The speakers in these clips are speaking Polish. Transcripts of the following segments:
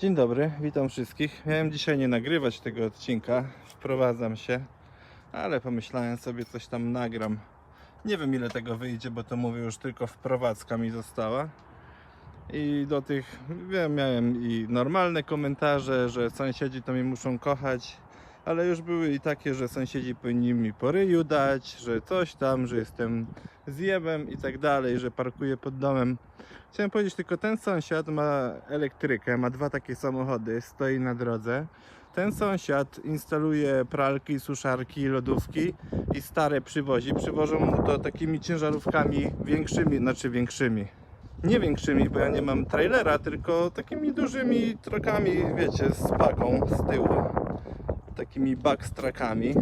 Dzień dobry, witam wszystkich. Miałem dzisiaj nie nagrywać tego odcinka, wprowadzam się, ale pomyślałem sobie coś tam nagram. Nie wiem ile tego wyjdzie, bo to mówię już tylko wprowadzka mi została. I do tych, wiem, miałem i normalne komentarze, że sąsiedzi to mnie muszą kochać, ale już były i takie, że sąsiedzi powinni mi po ryju dać, że coś tam, że jestem zjebem i tak dalej, że parkuję pod domem. Chciałem powiedzieć tylko, ten sąsiad ma elektrykę, ma dwa takie samochody, stoi na drodze. Ten sąsiad instaluje pralki, suszarki, lodówki i stare przywozi. Przywożą mu to takimi ciężarówkami większymi, znaczy większymi. Nie większymi, bo ja nie mam trailera, tylko takimi dużymi trakami, wiecie, z paką z tyłu. Takimi backstrakami.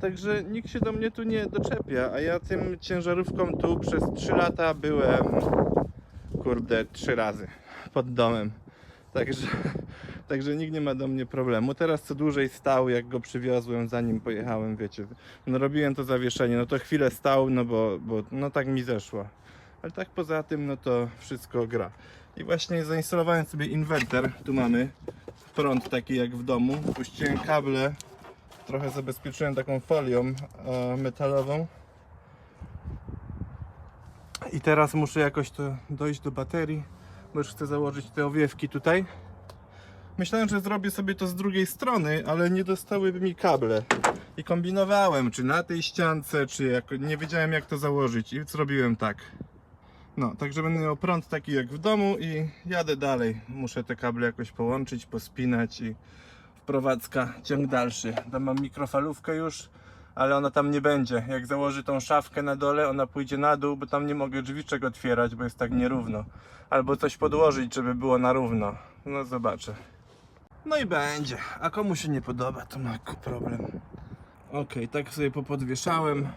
Także nikt się do mnie tu nie doczepia, a ja tym ciężarówką tu przez 3 lata byłem kurde, trzy razy pod domem. Także, także nikt nie ma do mnie problemu. Teraz co dłużej stał, jak go przywiozłem, zanim pojechałem, wiecie. No robiłem to zawieszenie, no to chwilę stał, no bo, bo no tak mi zeszło. Ale tak poza tym, no to wszystko gra. I właśnie zainstalowałem sobie inwerter. Tu mamy prąd taki jak w domu. Puściłem kable, trochę zabezpieczyłem taką folią e, metalową. I teraz muszę jakoś to dojść do baterii, bo już chcę założyć te owiewki tutaj. Myślałem, że zrobię sobie to z drugiej strony, ale nie dostałyby mi kable. I kombinowałem, czy na tej ściance, czy jak... nie wiedziałem jak to założyć i zrobiłem tak. No, także będę miał prąd taki jak w domu i jadę dalej. Muszę te kable jakoś połączyć, pospinać i wprowadzka, ciąg dalszy. Tam mam mikrofalówkę już, ale ona tam nie będzie. Jak założy tą szafkę na dole, ona pójdzie na dół, bo tam nie mogę drzwiczek otwierać, bo jest tak nierówno. Albo coś podłożyć, żeby było na równo. No zobaczę. No i będzie. A komu się nie podoba, to ma problem. Ok, tak sobie popodwieszałem.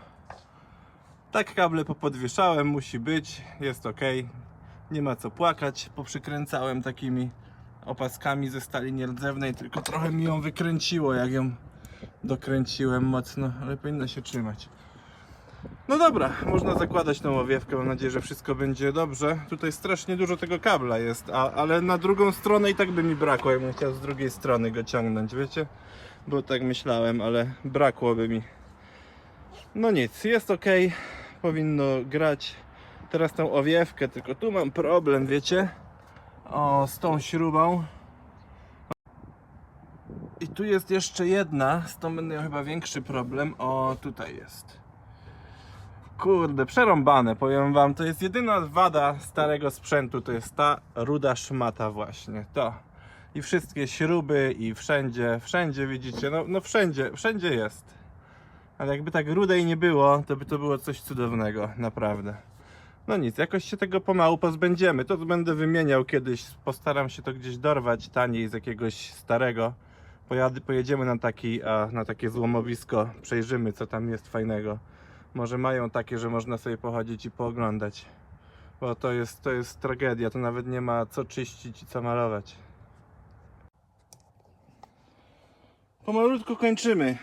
Tak kable popodwieszałem, musi być, jest ok. Nie ma co płakać. Poprzykręcałem takimi opaskami ze stali nierdzewnej, tylko trochę mi ją wykręciło, jak ją dokręciłem mocno, ale powinno się trzymać. No dobra, można zakładać tą owiewkę, mam nadzieję, że wszystko będzie dobrze. Tutaj strasznie dużo tego kabla jest, a, ale na drugą stronę i tak by mi brakło, jakbym chciał z drugiej strony go ciągnąć, wiecie? Bo tak myślałem, ale brakłoby mi. No nic, jest ok, powinno grać. Teraz tą owiewkę, tylko tu mam problem, wiecie? O, z tą śrubą. I tu jest jeszcze jedna, z tą będę miał chyba większy problem. O, tutaj jest. Kurde, przerąbane, powiem wam. To jest jedyna wada starego sprzętu, to jest ta ruda szmata właśnie. To. I wszystkie śruby i wszędzie, wszędzie widzicie, no, no wszędzie, wszędzie jest. Ale jakby tak rudej nie było, to by to było coś cudownego, naprawdę. No nic, jakoś się tego pomału pozbędziemy. To będę wymieniał kiedyś, postaram się to gdzieś dorwać taniej z jakiegoś starego. Pojedziemy na, taki, na takie złomowisko, przejrzymy co tam jest fajnego. Może mają takie, że można sobie pochodzić i pooglądać. Bo to jest, to jest tragedia, to nawet nie ma co czyścić i co malować. Pomalutku kończymy.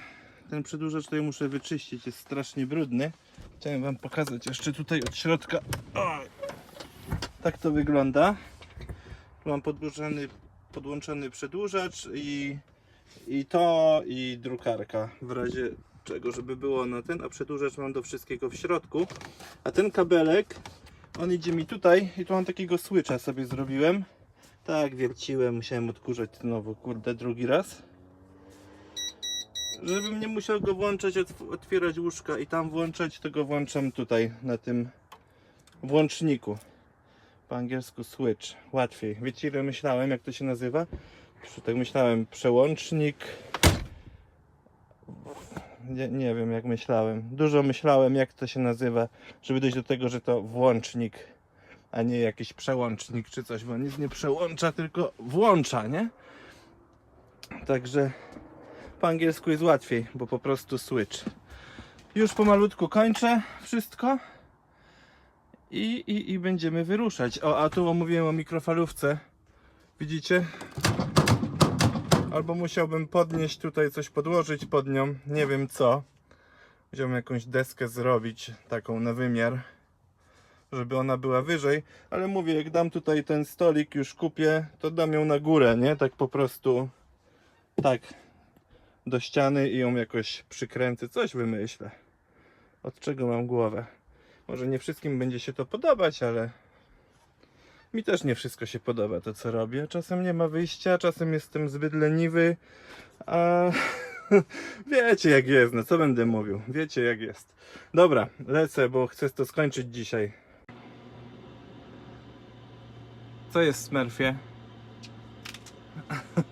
Ten przedłużacz tutaj muszę wyczyścić, jest strasznie brudny. Chciałem wam pokazać jeszcze tutaj od środka. Tak to wygląda. Tu mam podłożony, podłączony przedłużacz i, i to i drukarka w razie czego, żeby było na ten, a przedłużacz mam do wszystkiego w środku. A ten kabelek, on idzie mi tutaj i tu mam takiego switcha sobie zrobiłem. Tak, wierciłem, musiałem odkurzać znowu, kurde, drugi raz. Żebym nie musiał go włączać, otw- otwierać łóżka i tam włączać, to go włączam tutaj na tym włączniku. Po angielsku switch, łatwiej. Wiecie ile myślałem, jak to się nazywa? Tak myślałem, przełącznik. Nie, nie wiem jak myślałem. Dużo myślałem jak to się nazywa, żeby dojść do tego, że to włącznik, a nie jakiś przełącznik czy coś, bo nic nie przełącza, tylko włącza, nie? Także po angielsku jest łatwiej, bo po prostu switch. Już pomalutku kończę wszystko i, i, i będziemy wyruszać. O, a tu omówiłem o mikrofalówce. Widzicie? Albo musiałbym podnieść tutaj coś podłożyć pod nią, nie wiem co. Musiałbym jakąś deskę zrobić, taką na wymiar. żeby ona była wyżej, ale mówię, jak dam tutaj ten stolik, już kupię, to dam ją na górę, nie? Tak po prostu, tak, do ściany i ją jakoś przykręcę, coś wymyślę. Od czego mam głowę? Może nie wszystkim będzie się to podobać, ale mi też nie wszystko się podoba to co robię. Czasem nie ma wyjścia, czasem jestem zbyt leniwy, a wiecie jak jest, no co będę mówił, wiecie jak jest. Dobra, lecę, bo chcę to skończyć dzisiaj. Co jest Smurfie?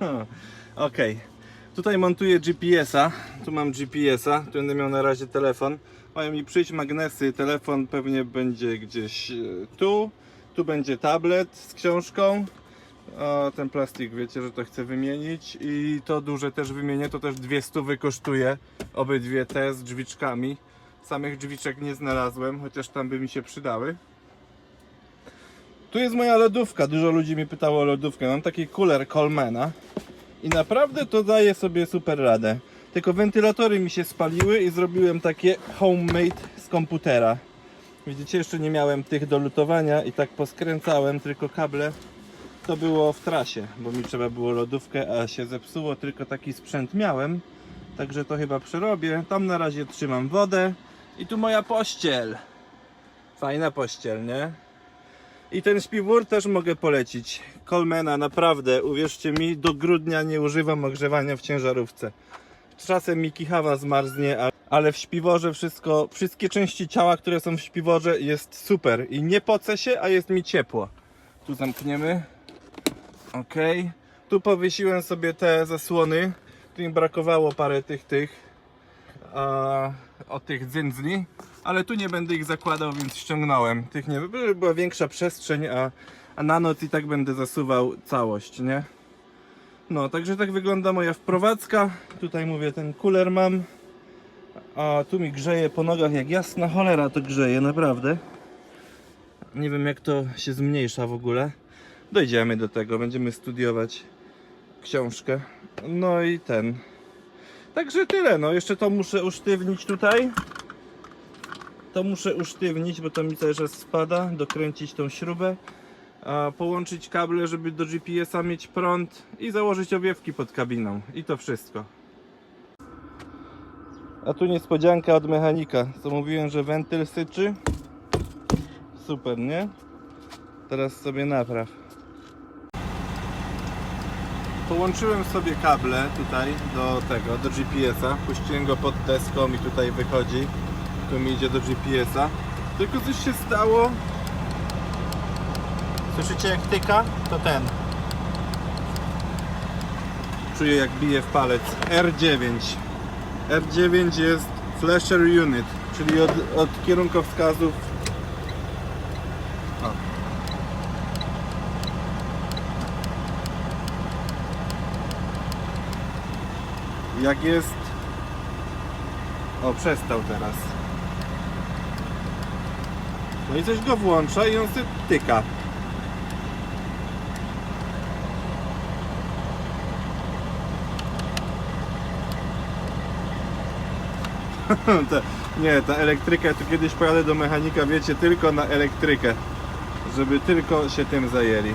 Okej. Tutaj montuję GPS-a. Tu mam GPS-a. Tu będę miał na razie telefon. Mają mi przyjść magnesy. Telefon pewnie będzie gdzieś e, tu. Tu będzie tablet z książką. O, ten plastik wiecie, że to chcę wymienić. I to duże też wymienię. To też dwie stówy kosztuje. Obydwie te z drzwiczkami. Samych drzwiczek nie znalazłem, chociaż tam by mi się przydały. Tu jest moja lodówka. Dużo ludzi mi pytało o lodówkę. Mam taki cooler Colemana. I naprawdę to daje sobie super radę. Tylko wentylatory mi się spaliły i zrobiłem takie homemade z komputera. Widzicie, jeszcze nie miałem tych do lutowania i tak poskręcałem tylko kable. To było w trasie, bo mi trzeba było lodówkę, a się zepsuło, tylko taki sprzęt miałem. Także to chyba przerobię. Tam na razie trzymam wodę. I tu moja pościel. Fajna pościel, nie? I ten śpiwór też mogę polecić. Colmena, naprawdę, uwierzcie mi, do grudnia nie używam ogrzewania w ciężarówce. Czasem mi kichawa zmarznie, ale w śpiworze wszystko, wszystkie części ciała, które są w śpiworze jest super. I nie pocę się, a jest mi ciepło. Tu zamkniemy. Ok. Tu powiesiłem sobie te zasłony. Tu mi brakowało parę tych, tych od tych dzyndzli, ale tu nie będę ich zakładał, więc ściągnąłem. Tych nie, żeby była większa przestrzeń, a, a na noc i tak będę zasuwał całość, nie? No, także tak wygląda moja wprowadzka. Tutaj mówię, ten kuler mam. A tu mi grzeje po nogach jak jasna cholera to grzeje, naprawdę. Nie wiem jak to się zmniejsza w ogóle. Dojdziemy do tego, będziemy studiować książkę. No i ten. Także tyle, no jeszcze to muszę usztywnić tutaj. To muszę usztywnić, bo to mi cały czas spada, dokręcić tą śrubę. Połączyć kable, żeby do GPS-a mieć prąd i założyć owiewki pod kabiną. I to wszystko. A tu niespodzianka od mechanika. Co mówiłem, że wentyl syczy. Super, nie? Teraz sobie napraw. Połączyłem sobie kable tutaj do tego, do GPS-a. Puściłem go pod deską i tutaj wychodzi. Tu mi idzie do GPS-a. Tylko coś się stało. Słyszycie jak tyka? To ten. Czuję jak bije w palec. R9. R9 jest Flasher Unit, czyli od, od kierunkowskazów. O. Jak jest. O, przestał teraz. No i coś go włącza i on się tyka. ta, nie, ta elektryka, tu kiedyś pojadę do mechanika, wiecie, tylko na elektrykę. Żeby tylko się tym zajęli.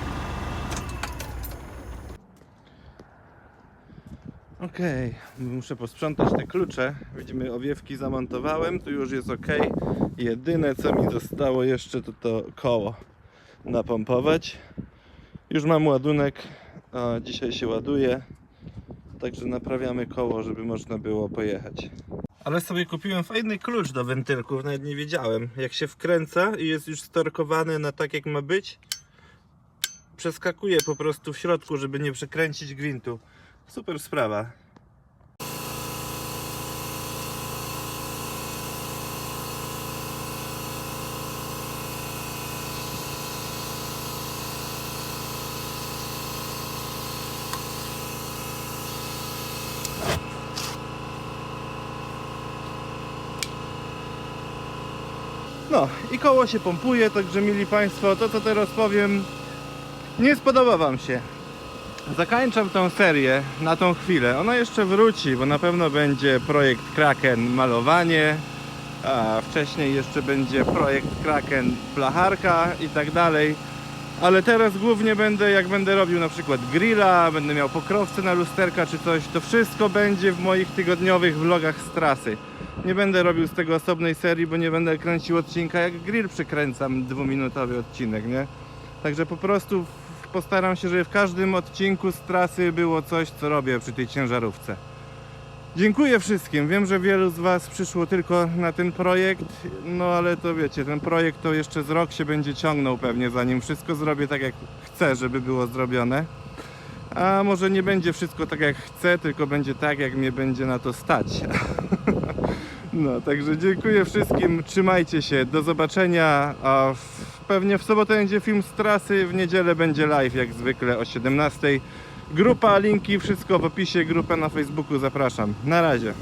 Okej, muszę posprzątać te klucze. Widzimy, owiewki zamontowałem, tu już jest ok. Jedyne co mi zostało jeszcze to to koło napompować. Już mam ładunek, a dzisiaj się ładuje. Także naprawiamy koło, żeby można było pojechać. Ale sobie kupiłem fajny klucz do wentylków, nawet nie wiedziałem. Jak się wkręca i jest już storkowany na tak jak ma być, przeskakuje po prostu w środku, żeby nie przekręcić gwintu. Super sprawa. No i koło się pompuje, także mili Państwo, to co teraz powiem nie spodoba Wam się. Zakończam tą serię na tą chwilę. Ona jeszcze wróci, bo na pewno będzie projekt Kraken malowanie. A wcześniej jeszcze będzie projekt Kraken Blacharka i tak dalej. Ale teraz głównie będę, jak będę robił na przykład grilla, będę miał pokrowce na lusterka czy coś, to wszystko będzie w moich tygodniowych vlogach z trasy. Nie będę robił z tego osobnej serii, bo nie będę kręcił odcinka jak grill przykręcam dwuminutowy odcinek, nie? Także po prostu postaram się, żeby w każdym odcinku z trasy było coś, co robię przy tej ciężarówce. Dziękuję wszystkim. Wiem, że wielu z Was przyszło tylko na ten projekt, no ale to wiecie, ten projekt to jeszcze z rok się będzie ciągnął pewnie, zanim wszystko zrobię tak jak chcę, żeby było zrobione. A może nie będzie wszystko tak jak chcę, tylko będzie tak, jak mnie będzie na to stać. No, także dziękuję wszystkim, trzymajcie się, do zobaczenia, pewnie w sobotę będzie film z trasy, w niedzielę będzie live jak zwykle o 17. Grupa, linki, wszystko w opisie, grupę na Facebooku zapraszam. Na razie.